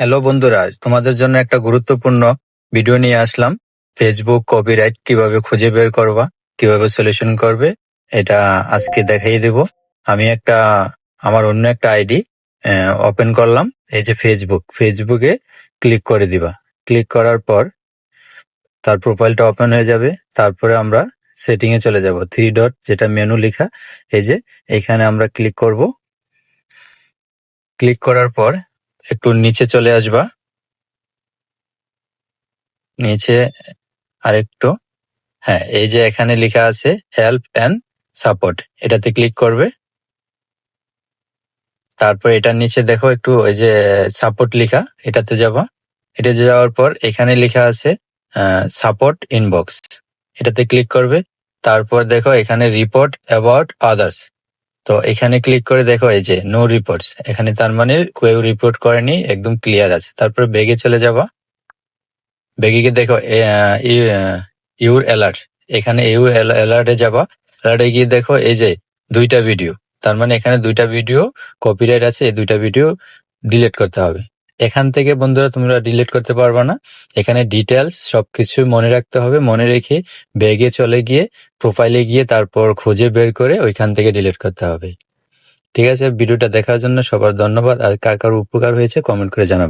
Hello বন্ধুরা, তোমাদের জন্য একটা গুরুত্বপূর্ণ ভিডিও নিয়ে আসলাম। ফেসবুক কপিরাইট কীভাবে খুঁজে বের করবা, কীভাবে সলিউশন করবে, এটা আজকে দেখাই দেব। আমি একটা, আমার অন্য একটা আইডি ওপেন করলাম, এই যে ফেসবুক ফেসবুকে ক্লিক করে দিবা। ক্লিক করার পর তার প্রোফাইলটা ওপেন হয়ে যাবে। তারপরে আমরা সেটিংয়ে চলে যাব। থ্রি ডট যেটা মেনু লেখা, এই যে, এখানে আমরা ক্লিক করব। ক্লিক করার পর একটু নিচে চলে আসবা। নিচে আরেকটু। হ্যাঁ এই যে এখানে লেখা আছে হেল্প অ্যান্ড সাপোর্ট এটাতে ক্লিক করবে। তারপর এটার নিচে দেখো একটু ওই যে সাপোর্ট লেখা, এটাতে যাবা। এটাতে যাওয়ার পর এখানে লেখা আছে সাপোর্ট ইনবক্স এটাতে ক্লিক করবে। তারপর দেখো এখানে রিপোর্ট অ্যাবাউট আদার্স তো এখানে ক্লিক করে দেখো এই যে নো রিপোর্টস এখানে তার মানে কেউ রিপোর্ট করেনি, একদম ক্লিয়ার আছে। তারপরে বেগে চলে যাবা। বেগে গিয়ে দেখো ইউর অ্যালার্ট এখানে ইউ অ্যালার্টে যাবা। অ্যালার্টে গিয়ে দেখো এই যে, দুইটা ভিডিও তার মানে এখানে দুইটা ভিডিও কপিরাইট আছে, এই দুইটা ভিডিও ডিলিট করতে হবে। এখান থেকে বন্ধুরা তোমরা ডিলিট করতে পারবা না। এখানে ডিটেলস সবকিছু মনে রাখতে হবে, মনে রেখে ব্যাগে চলে গিয়ে প্রোফাইলে গিয়ে তারপর খুঁজে বের করে ওইখান থেকে ডিলিট করতে হবে। ঠিক আছে, ভিডিওটা দেখার জন্য সবার ধন্যবাদ। আর কার কার উপকার হয়েছে কমেন্ট করে জানাবেন